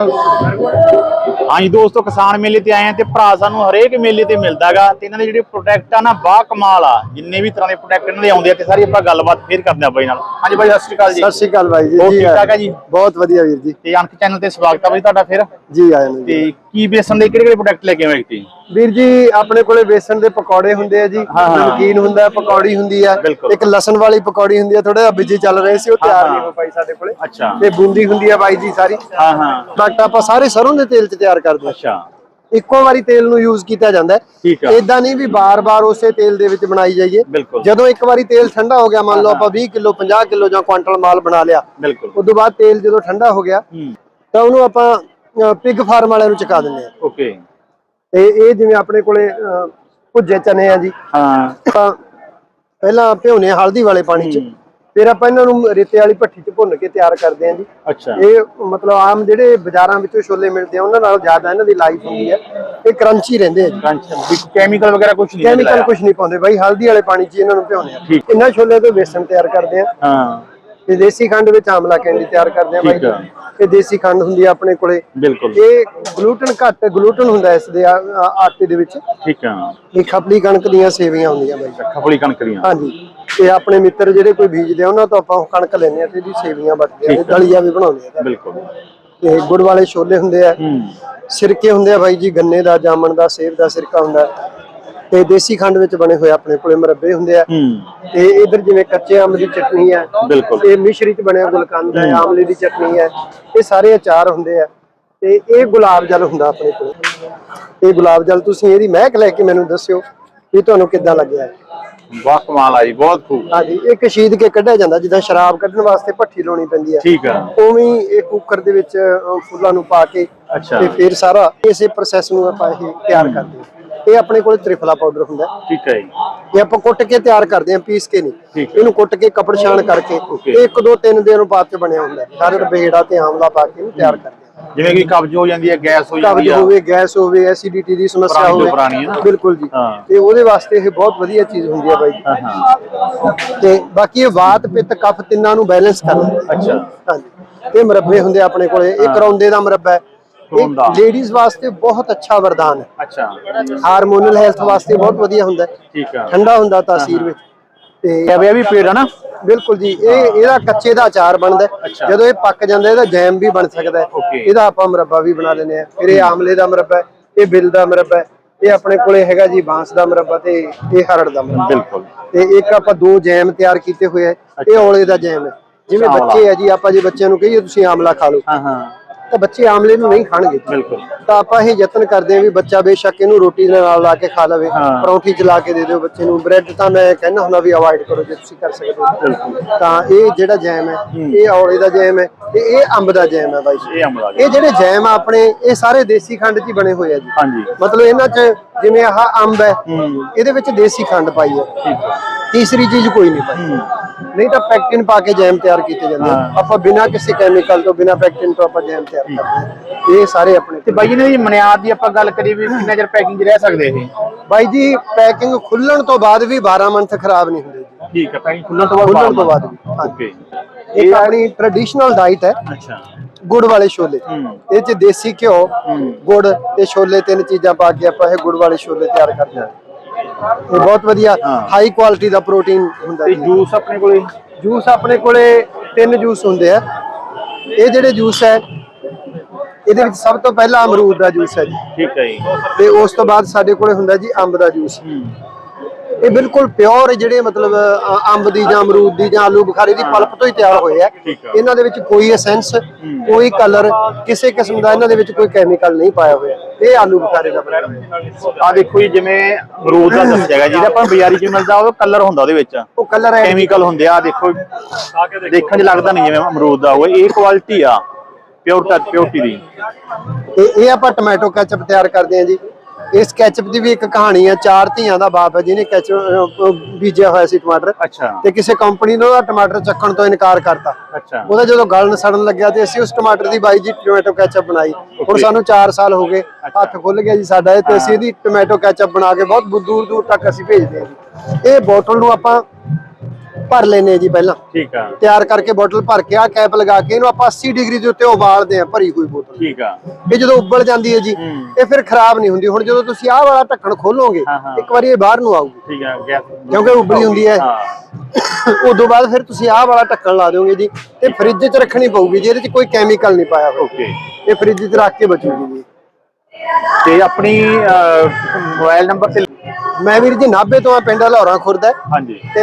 我 ਹਾਂਜੀ ਦੋਸਤੋ ਕਿਸਾਨ ਮੇਲੇ ਤੇ ਆਏ ਆ ਤੇ ਭਰਾ ਸਾਨੂੰ ਹਰੇਕ ਮੇਲੇ ਤੇ ਮਿਲਦਾਗਾ ਤੇ ਇਹਨਾਂ ਦੇ ਜਿਹੜੇ ਪ੍ਰੋਡਕਟ ਆ ਨਾ ਬਾ ਕਮਾਲ ਆ। ਜਿੰਨੇ ਵੀ ਤਰ੍ਹਾਂ ਦੇ ਪ੍ਰੋਡਕਟ ਇਹਨਾਂ ਦੇ ਆਉਂਦੇ ਆ ਤੇ ਸਾਰੀ ਆਪਾਂ ਗੱਲਬਾਤ ਫੇਰ ਕਰਦੇ ਆ ਬਾਈ ਨਾਲ। ਹਾਂਜੀ ਬਾਈ ਸਤਿ ਸ਼੍ਰੀ ਅਕਾਲ ਜੀ। ਸਤਿ ਸ਼੍ਰੀ ਅਕਾਲ ਬਾਈ ਜੀ ਠੀਕ ਆਇਆਂ ਠਾਕ ਆ ਜੀ? ਬਹੁਤ ਵਧੀਆ ਵੀਰ ਜੀ। ਤੇ ਅਣਖ ਚੈਨਲ ਤੇ ਸਵਾਗਤ ਆ ਬਾਈ ਤੁਹਾਡਾ ਫਿਰ। ਜੀ ਆਏ ਨੇ ਜੀ। ਤੇ ਕੀ ਬੇਸਨ ਦੇ ਕਿਹੜੇ ਕਿਹੜੇ ਪ੍ਰੋਡਕਟ ਲੈ ਕੇ ਆਏ ਤੁਸੀਂ ਵੀਰ ਜੀ ਆਪਣੇ ਕੋਲੇ ਬੇਸਣ ਦੇ ਪਕੌੜੇ ਹੁੰਦੇ ਆ ਜੀ। ਨਮਕੀਨ ਹੁੰਦਾ ਪਕੌੜੀ ਹੁੰਦੀ ਆ। ਇੱਕ ਲਸਣ ਵਾਲੀ ਪਕੌੜੀ ਹੁੰਦੀ ਆ ਥੋੜਾ ਜਿਹਾ ਬਿਜ਼ੀ ਚੱਲ ਰਹੇ ਸੀ ਉਹ ਤਿਆਰ। ਨਹੀਂ ਹੋ ਪਾਈ ਸਾਡੇ ਕੋਲੇ। ਅੱਛਾ। ਤੇ ਬੂੰਦੀ ਹੁੰਦੀ ਆ ਬਾਈ ਜੀ ਸਾਰੀ। ਹਾਂ ਹਾਂ। ਬਟ ਆਪਾਂ ਸਾਰੇ ਸਰੋਂ ਦੇ ਤੇਲ 'ਚ ਤਿਆਰ ਕਰਦੇ ਅੱਛਾ। ਇੱਕੋ ਵਾਰੀ ਤੇਲ ਨੂੰ ਯੂਜ਼ ਕੀਤਾ ਜਾਂਦਾ ਹੈ। ਇਦਾਂ ਨਹੀਂ ਵੀ ਬਾਰ-ਬਾਰ ਉਸੇ ਤੇਲ ਦੇ ਵਿੱਚ ਬਣਾਈ ਜਾਈਏ। ਜਦੋਂ ਇੱਕ ਵਾਰੀ ਤੇਲ ਠੰਡਾ ਹੋ ਗਿਆ ਮੰਨ ਲਓ ਆਪਾਂ 20 ਕਿਲੋ 50 ਕਿਲੋ ਜਾਂ ਕੁਆਂਟਲ ਮਾਲ ਬਣਾ ਲਿਆ ਉਸ ਤੋਂ ਬਾਅਦ ਤੇਲ ਜਦੋਂ ਠੰਡਾ ਹੋ ਗਿਆ ਤਾਂ ਉਹਨੂੰ ਆਪਾਂ ਪਿਗ ਫਾਰਮ ਵਾਲਿਆਂ ਨੂੰ ਚੁਕਾ ਦਿੰਦੇ ਆ ਓਕੇ। ਤੇ ਇਹ ਜਿਵੇਂ ਆਪਣੇ ਕੋਲੇ ਭੁੱਜੇ ਚਨੇ ਆ ਜੀ। ਹਾਂ। ਪਹਿਲਾਂ ਭਿਉਨੇ ਹਲਦੀ ਵਾਲੇ ਪਾਣੀ 'ਚ। ਫਿਰ ਆਪਾਂ ਇਹਨਾਂ ਨੂੰ ਰੇਤੇ ਵਾਲੀ ਭੱਠੀ 'ਚ ਭੁੰਨ ਕੇ ਤਿਆਰ ਕਰਦੇ ਆ ਜੀ। ਅੱਛਾ। ਇਹ ਮਤਲਬ ਆਮ ਜਿਹੜੇ ਬਾਜ਼ਾਰਾਂ ਵਿੱਚੋਂ ਛੋਲੇ ਮਿਲਦੇ ਆ ਉਹਨਾਂ ਨਾਲੋਂ ਜ਼ਿਆਦਾ ਇਹਨਾਂ ਦੀ ਲਾਈਫ ਹੁੰਦੀ ਹੈ। ਇਹ ਕਰੰਚੀ ਰਹਿੰਦੇ ਆ ਜੀ। ਕੰਚ ਕੈਮੀਕਲ ਵਗੈਰਾ ਕੁਝ ਨਹੀਂ ਕੈਮੀਕਲ। ਕੁਝ ਨਹੀਂ ਪਾਉਂਦੇ। ਬਾਈ ਹਲਦੀ ਵਾਲੇ ਪਾਣੀ 'ਚ ਇਹਨਾਂ ਨੂੰ ਭਿਉਨੇ ਆ। ਇਹਨਾਂ ਛੋਲੇ ਤੋਂ ਬੇਸਣ ਤਿਆਰ ਕਰਦੇ ਆ। ਹਾਂ। ਤੇ ਦੇਸੀ ਖੰਡ ਵਿੱਚ ਆਮਲਾ ਕੈਂਡੀ ਤਿਆਰ ਕਰਦੇ ਆ ਬਾਈ। ਇਹ ਦੇਸੀ ਖੰਡ ਹੁੰਦੀ ਆ ਆਪਣੇ ਕੋਲੇ। ਬਿਲਕੁਲ। ਇਹ ਗਲੂਟਨ ਘੱਟ ਗਲੂਟਨ ਹੁੰਦਾ ਇਸ ਦੇ ਆਟੇ ਦੇ ਵਿੱਚ। ਠੀਕ ਆ। ਇਹ ਖਪਲੀ ਕਣਕ ਦੀਆਂ ਸੇਵੀਆਂ ਹੁੰਦੀਆਂ ਬਾਈ। ਖਪਲੀ ਕਣਕ ਦੀਆਂ। ਹਾਂਜੀ। ਤੇ ਆਪਣੇ ਮਿੱਤਰ ਜਿਹੜੇ ਕੋਈ ਬੀਜਦੇ ਆ ਉਹਨਾਂ ਤੋਂ ਆਪਾਂ ਕਣਕ ਲੈਂਦੇ ਆ ਤੇ ਇਹਦੀ ਸੇਵੀਆਂ ਵੱਟਦੇ ਆ। ਠੀਕ ਤੇ ਦਲੀਆ ਵੀ ਬਣਾਉਂਦੇ ਆ। ਬਿਲਕੁਲ। ਤੇ ਗੁੜ ਵਾਲੇ ਛੋਲੇ ਹੁੰਦੇ ਆ। ਸਿਰਕੇ ਹੁੰਦੇ ਆ ਬਾਈ ਜੀ ਗੰਨੇ ਦਾ ਜਾਮਣ ਦਾ ਸੇਬ ਦਾ ਸਿਰਕਾ ਹੁੰਦਾ। ਤੇ ਦੇਸੀ ਖੰਡ ਵਿੱਚ ਬਣੇ ਹੋਏ ਆਪਣੇ ਕੋਲੇ ਮੁਰੱਬੇ ਹੁੰਦੇ ਆ। ਤੇ ਇਧਰ ਜਿਵੇਂ ਕੱਚੇ ਅੰਬ ਦੀ ਚਟਨੀ ਹੈ ਇਹ ਮਿਸ਼ਰੀ ਚ ਬਣਿਆ ਗੁਲਕੰਦ ਹੈ ਆਮਲੇ ਦੀ ਚਟਨੀ ਹੈ ਇਹ ਸਾਰੇ ਅਚਾਰ ਹੁੰਦੇ ਆ। ਤੇ ਇਹ ਗੁਲਾਬ ਜਲ ਹੁੰਦਾ ਆਪਣੇ ਕੋਲ। ਇਹ ਗੁਲਾਬ ਜਲ ਤੁਸੀਂ ਇਹਦੀ ਮਹਿਕ ਲੈ ਕੇ ਮੈਨੂੰ ਦੱਸਿਓ ਵੀ ਤੁਹਾਨੂੰ ਕਿੱਦਾਂ ਲੱਗਿਆ। ਵਾਹ ਕਮਾਲ ਆ ਜੀ ਬਹੁਤ ਖੂਬ। ਹਾਂਜੀ ਇਹ ਕਸ਼ੀਦ ਕੇ ਕੱਢਿਆ ਜਾਂਦਾ ਜਿੱਦਾਂ ਸ਼ਰਾਬ ਕੱਢਣ ਵਾਸਤੇ ਭੱਠੀ ਲਾਉਣੀ ਪੈਂਦੀ ਹੈ ਠੀਕ ਆ। ਉਵੇਂ ਇਹ ਕੁੱਕਰ ਦੇ ਵਿੱਚ ਫੁੱਲਾਂ ਨੂੰ ਪਾ ਕੇ ਤੇ ਫਿਰ ਸਾਰਾ ਇਸੇ ਪ੍ਰੋਸੈਸ ਨੂੰ ਆਪਾਂ ਇਹ ਤਿਆਰ ਕਰਦੇ ਹਾਂ। ਇਹ ਆਪਣੇ ਕੋਲ ਤ੍ਰਿਫਲਾ ਪਾਊਡਰ ਹੁੰਦਾ ਹੈ। ਠੀਕ ਹੈ ਜੀ। ਇਹ ਆਪਾਂ ਕੁੱਟ ਕੇ ਤਿਆਰ ਕਰਦੇ ਹਾਂ ਪੀਸ ਕੇ ਨਹੀਂ। ਠੀਕ ਇਹਨੂੰ ਕੁੱਟ ਕੇ ਕਪੜ ਛਾਣ ਕਰਕੇ Okay. ਇਹ ਇੱਕ ਦੋ ਤਿੰਨ ਦਿਨ ਬਾਅਦ ਚ ਬਣਿਆ ਹੁੰਦਾ ਹੈ। ਸਾਰਾ ਬੇੜਾ ਤੇ ਆਮਲਾ ਪਾ ਕੇ ਇਹਨੂੰ ਤਿਆਰ ਕਰਦੇ ਹਾਂ। ਜਿਵੇਂ ਕਿ ਕਬਜ਼ ਹੋ ਜਾਂਦੀ ਹੈ ਗੈਸ ਹੋ ਜਾਂਦੀ ਕਬਜ਼ ਹੋਵੇ ਗੈਸ ਹੋਵੇ ਐਸਿਡਿਟੀ ਦੀ ਸਮੱਸਿਆ ਪੁਰਾਣੀ ਤੋਂ ਹੋਵੇ। ਪੁਰਾਣੀ ਹੈ ਨਾ। ਬਿਲਕੁਲ ਜੀ। ਹਾਂ। ਤੇ ਉਹਦੇ ਵਾਸਤੇ ਇਹ ਬਹੁਤ ਵਧੀਆ ਚੀਜ਼ ਹੁੰਦੀ ਹੈ ਬਾਈ ਜੀ। ਹਾਂ ਹਾਂ। ਤੇ ਬਾਕੀ ਇਹ ਵਾਤ ਪਿੱਤ ਕਫ ਤਿੰਨਾਂ ਨੂੰ ਬੈਲੈਂਸ ਕਰਦਾ ਹੈ। ਅੱਛਾ। ਹਾਂਜੀ। ਇਹ ਮੁਰੱਬੇ ਹੁੰਦੇ ਆ ਆਪਣੇ ਕੋਲੇ। ਇਹ ਕਰੌਂਦੇ ਦਾ ਮੁਰੱਬਾ ਹੈ। ਇਹ ਲੇਡੀਜ਼ ਵਾਸਤੇ ਬਹੁਤ ਅੱਛਾ ਵਰਦਾਨ ਹੈ। ਅੱਛਾ। ਹਾਰਮੋਨਲ ਹੈਲਥ ਵਾਸਤੇ ਬਹੁਤ ਵਧੀਆ ਹੁੰਦਾ ਹੈ। ਠੀਕ ਆ। ਠੰਡਾ ਹੁੰਦਾ ਤਾਸੀਰ ਵਿੱਚ। ਤੇ ਇਹ ਵੀ- ਪੇੜ ਆ ਨਾ? ਬਿਲਕੁਲ ਜੀ। ਇਹ ਇਹਦਾ ਕੱਚੇ ਦਾ ਅਚਾਰ ਬਣਦਾ ਹੈ। ਜਦੋਂ ਇਹ ਪੱਕ ਜਾਂਦਾ ਇਹਦਾ ਜੈਮ ਵੀ ਬਣ ਸਕਦਾ ਹੈ. ਇਹਦਾ ਆਪਾਂ ਮੁਰੱਬਾ ਵੀ ਬਣਾ ਲੈਂਦੇ ਆ ਫਿਰ ਇਹ ਆਮਲੇ ਦਾ ਮੁਰੱਬਾ ਹੈ, ਇਹ ਬਿਲ ਦਾ ਮੁਰੱਬਾ ਹੈ, ਇਹ ਆਪਣੇ ਕੋਲੇ ਹੈਗਾ ਜੀ ਬਾਂਸ ਦਾ ਮੁਰੱਬਾ ਤੇ ਇਹ ਹਰੜ ਦਾ ਮੁਰੱਬਾ। ਬਿਲਕੁਲ। ਤੇ ਇੱਕ ਆਪਾਂ ਦੋ ਜੈਮ ਤਿਆਰ ਕੀਤੇ ਹੋਏ ਆ ਇਹ ਔਲੇ ਦਾ ਜੈਮ ਹੈ। ਜਿਵੇਂ। ਬੱਚੇ ਆ ਜੀ ਆਪਾਂ ਜੇ ਬੱਚਿਆਂ ਨੂੰ ਕਹੀਏ ਤੁਸੀਂ ਆਮਲਾ ਖਾ ਲਓ। ਹਾਂ ਹਾਂ। ਤਾਂ ਬੱਚੇ ਆਮਲੇ ਨੂੰ ਨਹੀਂ ਖਾਣਗੇ। ਬਿਲਕੁਲ। ਤਾਂ ਆਪਾਂ ਇਹ ਯਤਨ ਕਰਦੇ ਹਾਂ ਵੀ ਬੱਚਾ ਬੇਸ਼ੱਕ ਇਹਨੂੰ ਰੋਟੀ ਦੇ ਨਾਲ ਲਾ ਕੇ ਖਾ ਲਵੇ। ਪਰੌਂਠੀ ਚ ਲਾ ਕੇ ਦੇ ਦਿਓ ਬੱਚੇ ਨੂੰ। ਬ੍ਰੈਡ ਤਾਂ ਮੈਂ ਕਹਿੰਦਾ ਹੁੰਦਾ ਵੀ ਅਵਾਇਡ ਕਰੋ ਜੇ ਤੁਸੀਂ ਕਰ ਸਕਦੇ ਹੋ। ਤਾਂ ਇਹ ਜਿਹੜਾ ਜੈਮ ਹੈ ਇਹ ਔਲੇ ਦਾ ਜੈਮ ਹੈ ਤੇ ਇਹ ਅੰਬ ਦਾ ਜੈਮ ਹੈ ਬਾਈ ਇਹ ਜਿਹੜੇ ਜੈਮ ਆ ਆਪਣੇ ਇਹ ਸਾਰੇ ਦੇਸੀ ਖੰਡ 'ਚ ਹੀ ਬਣੇ ਹੋਏ ਆ ਜੀ। ਹਾਂਜੀ। ਮਤਲਬ ਇਹਨਾਂ 'ਚ ਜਿਵੇਂ ਆਹ ਅੰਬ ਹੈ ਇਹਦੇ ਵਿੱਚ ਦੇਸੀ ਖੰਡ ਪਾਈ ਹੈ। ਠੀਕ ਆ ਤੀਸਰੀ ਚੀਜ਼ ਕੋਈ ਨਹੀਂ ਪਾਈ ਨਹੀਂ ਤਾਂ ਪੈਕਟਿਨ ਪਾ ਕੇ ਜੈਮ ਤਿਆਰ ਕੀਤੇ ਜਾਂਦੇ ਆ। ਹਾਂ। ਆਪਾਂ ਬਿਨਾਂ ਕਿਸੇ ਕੈਮੀਕਲ ਤੋਂ ਬਿਨਾਂ ਪੈਕਟਿਨ ਤੋਂ ਆਪਾਂ ਜੈਮ ਤਿਆਰ ਕਰਦੇ ਹਾਂ ਇਹ ਸਾਰੇ ਆਪਣੇ ਤੇ ਬਾਈ ਜੀ ਨੇ ਮਨਿਆਦ ਦੀ ਆਪਾਂ ਗੱਲ ਕਰੀ ਵੀ ਕਿੰਨਾ ਚਿਰ ਪੈਕਿੰਗ 'ਚ ਰਹਿ ਸਕਦੇ ਇਹ? ਬਾਈ ਜੀ ਪੈਕਿੰਗ ਖੁੱਲਣ ਤੋਂ ਬਾਅਦ ਵੀ 12 ਮੰਥ ਖਰਾਬ ਨਹੀਂ ਹੁੰਦੇ ਜੀ। ਠੀਕ ਆ ਪੈਕਿੰਗ ਖੁੱਲਣ ਤੋਂ ਬਾਅਦ ਖੁੱਲਣ ਤੋਂ ਬਾਅਦ ਵੀ ਹਾਂਜੀ ਓਕੇ ਇਹ ਆਪਣੀ ਟ੍ਰੈਡੀਸ਼ਨਲ ਡਾਈਟ ਹੈ। ਅੱਛਾ। ਗੁੜ ਵਾਲੇ ਛੋਲੇ। ਹੂੰ। ਇਹ ਚ ਦੇਸੀ ਘਿਓ ਗੁੜ ਤੇ ਛੋਲੇ ਤਿੰਨ ਚੀਜ਼ਾਂ ਪਾ ਕੇ ਆਪਾਂ ਇਹ ਗੁੜ ਵਾਲੇ ਛੋਲੇ ਤਿਆਰ ਕਰਦੇ ਹਾਂ ਇਹ ਬਹੁਤ ਵਧੀਆ। ਹਾਈ ਕੁਆਲਿਟੀ ਦਾ ਪ੍ਰੋਟੀਨ ਹੁੰਦਾ ਤੇ ਜੂਸ ਆਪਣੇ ਕੋਲੇ? ਜੂਸ ਆਪਣੇ ਕੋਲੇ ਤਿੰਨ ਜੂਸ ਹੁੰਦੇ ਆ। ਇਹ ਜਿਹੜੇ ਜੂਸ ਹੈ ਇਹਦੇ ਵਿੱਚ ਸਭ ਤੋਂ ਪਹਿਲਾਂ ਅਮਰੂਦ ਦਾ ਜੂਸ ਹੈ ਜੀ। ਠੀਕ ਹੈ ਜੀ। ਤੇ ਉਸ ਤੋਂ ਬਾਅਦ ਸਾਡੇ ਕੋਲੇ ਹੁੰਦਾ ਜੀ ਅੰਬ ਦਾ ਜੂਸ ਹੂੰ। ਇਹ ਬਿਲਕੁਲ ਪਿਓਰ ਜਿਹੜੇ ਮਤਲਬ ਅ, ਅੰਬ ਦੀ ਜਾਂ ਅਮਰੂਦ ਦੀ ਜਾਂ ਆਲੂ ਬੁਖਾਰੇ ਦੀ ਪਲਪ ਤੋਂ ਹੀ ਤਿਆਰ ਹੋਏ ਆ। ਠੀਕ ਆ। ਇਹਨਾਂ ਦੇ ਵਿੱਚ ਕੋਈ ਐਸੈਂਸ ਕੋਈ ਕਲਰ ਕਿਸੇ ਕਿਸਮ ਦਾ ਇਹਨਾਂ ਦੇ ਵਿੱਚ ਕੋਈ ਕੈਮੀਕਲ ਨਹੀਂ ਪਾਇਆ ਹੋਇਆ। ਇਹ ਆਲੂ ਬੁਖਾਰੇ ਦਾ ਬਣਿਆ ਹੋਇਆ। ਆ ਦੇਖੋ ਜੀ ਜਿਵੇਂ ਅਮਰੂਦ ਦਾ ਦੱਸਿਆ ਗਿਆ ਜਿਹਦਾ ਆਪਾਂ ਬਾਜ਼ਾਰੀ 'ਚ ਮਿਲਦਾ ਉਹ ਕਲਰ ਹੁੰਦਾ ਉਹਦੇ ਵਿੱਚ। ਉਹ ਕਲਰ ਹੈ। ਕੈਮੀਕਲ ਹੁੰਦੇ ਆ ਆਹ ਦੇਖੋ ਦੇਖਣ 'ਚ ਲੱਗਦਾ ਨਹੀਂ ਜਿਵੇਂ ਅਮਰੂਦ ਦਾ ਹੋਵੇ ਇਹ ਕੁਆਲਿਟੀ ਆ ਪਿਓਰ ਪਿਓਰਟੀ ਦੀ। ਤੇ ਇਹ ਆਪਾਂ ਟੋਮੈਟੋ ਕੈਚਅਪ ਤਿਆਰ ਕਰਦੇ ਹਾਂ ਜੀ। ਇਸ ਕੈਚਅਪ ਦੀ ਵੀ ਇੱਕ ਕਹਾਣੀ ਹੈ ਚਾਰ ਧੀਆਂ ਦਾ ਬਾਪ ਹੈ ਜਿਹਨੇ ਕੈਚਅਪ ਬੀਜਿਆ ਹੋਇਆ ਸੀ ਟਮਾਟਰ। ਅੱਛਾ। ਤੇ ਕਿਸੇ ਕੰਪਨੀ ਨੇ ਉਹਦਾ ਟਮਾਟਰ ਚੱਕਣ ਤੋਂ ਇਨਕਾਰ ਕਰਤਾ। ਅੱਛਾ। ਉਹਦਾ ਜਦੋਂ ਗਲਣ ਸੜਨ ਲੱਗਿਆ ਤੇ ਅਸੀਂ ਉਸ ਟਮਾਟਰ ਦੀ ਬਾਈ ਜੀ ਟੋਮੈਟੋ ਕੈਚਅਪ ਬਣਾਈ। ਹੁਣ ਸਾਨੂੰ 4 ਸਾਲ ਹੋ ਗਏ ਹੱਥ ਖੁੱਲ ਗਿਆ ਜੀ ਸਾਡਾ ਇਹ ਤੇ ਅਸੀਂ ਇਹਦੀ ਟੋਮੈਟੋ ਕੈਚਅਪ ਬਣਾ ਕੇ ਬਹੁਤ ਦੂਰ ਦੂਰ ਤੱਕ ਅਸੀਂ ਭੇਜਦੇ ਹਾਂ ਇਹ ਬੋਟਲ ਨੂੰ ਆਪਾਂ ਭਰ ਲੈਨੇ ਜੀ ਪਹਿਲਾਂ। ਠੀਕ ਆ। ਤਿਆਰ ਕਰਕੇ ਬੋਤਲ ਭਰ ਕੇ ਆ ਕੈਪ ਲਗਾ ਕੇ ਇਹਨੂੰ ਆਪਾਂ 80 ਡਿਗਰੀ ਦੇ ਉੱਤੇ ਉਬਾਲਦੇ ਆ ਭਰੀ ਹੋਈ ਬੋਤਲ। ਠੀਕ ਆ। ਇਹ ਜਦੋਂ ਉਬਲ ਜਾਂਦੀ ਹੈ ਜੀ। ਇਹ ਫਿਰ ਖਰਾਬ ਨਹੀਂ ਹੁੰਦੀ। ਹੁਣ ਜਦੋਂ ਤੁਸੀਂ ਆਹ ਵਾਲਾ ਢੱਕਣ ਖੋਲੋਗੇ। ਇੱਕ ਵਾਰੀ ਇਹ ਬਾਹਰ ਨੂੰ ਆਊਗੀ। ਠੀਕ ਆ ਗੈਸ ਕਿਉਂਕਿ ਉਬਲੀ ਹੁੰਦੀ ਹੈ। ਉਦੋਂ ਬਾਅਦ ਫਿਰ ਤੁਸੀਂ ਆਹ ਵਾਲਾ ਢੱਕਣ ਲਾ ਦਿਓਗੇ ਜੀ ਤੇ ਫ੍ਰਿਜ 'ਚ ਰੱਖਣੀ ਪਊਗੀ ਜੀ ਇਹਦੇ 'ਚ ਕੋਈ ਕੈਮੀਕਲ ਨਹੀਂ ਪਾਇਆ ਓਕੇ ਇਹ ਫ੍ਰਿਜ 'ਚ ਰੱਖ ਕੇ ਬਚੂਗੀ ਜੀ। ਤੇ ਆਪਣੀ ਮੋਬਾਈਲ ਨੰਬਰ ਤੇ ਮੈਂ ਵੀਰ ਜੀ ਨਾਭੇ ਤੋਂ ਆ ਪਿੰਡ ਹਲੌਰਾ ਖੁਰਦ ਹੈ। ਹਾਂਜੀ। ਤੇ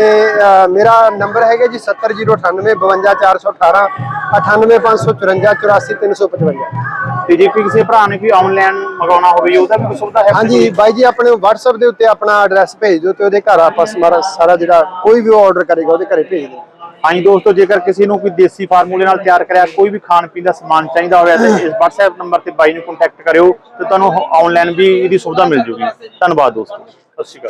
ਮੇਰਾ ਨੰਬਰ ਹੈਗਾ ਜੀ 70098 52418 98554 84355 ਤੇ ਜੇ ਕੋਈ ਕਿਸੇ ਭਰਾ ਨੇ ਕੋਈ ਆਨਲਾਈਨ ਮੰਗਾਉਣਾ ਹੋਵੇ ਉਹਦਾ ਵੀ ਕੋਈ ਸੁਵਿਧਾ ਹੈ ਹਾਂਜੀ ਬਾਈ ਜੀ ਆਪਣੇ WhatsApp ਦੇ ਉੱਤੇ ਆਪਣਾ ਐਡਰੈਸ ਭੇਜ ਦਿਓ ਤੇ ਉਹਦੇ ਘਰ ਆਪਾਂ ਸਾਰਾ ਸਾਰਾ ਜਿਹੜਾ ਕੋਈ ਵੀ ਆਰਡਰ ਕਰੇਗਾ ਉਹਦੇ ਘਰੇ ਭੇਜ ਦਿਓ। ਹਾਂਜੀ ਦੋਸਤੋ ਜੇਕਰ ਕਿਸੇ ਨੂੰ ਕੋਈ ਦੇਸੀ ਫਾਰਮੂਲੇ ਨਾਲ ਤਿਆਰ ਕਰਿਆ ਕੋਈ ਵੀ ਖਾਣ ਪੀਣ ਦਾ ਸਮਾਨ ਚਾਹੀਦਾ ਹੋਵੇ ਤਾਂ ਇਸ WhatsApp ਨੰਬਰ ਤੇ ਬਾਈ ਨੂੰ ਕੰਟੈਕਟ ਕਰਿਓ ਤੇ ਤੁਹਾਨੂੰ ਆਨਲਾਈਨ ਵੀ ਇਹਦੀ ਸੁਵਿਧਾ ਮਿਲ ਜੂਗੀ। ਧੰਨਵਾਦ ਦੋਸਤੋ। ਸਤਿ ਸ਼੍ਰੀ ਅਕਾਲ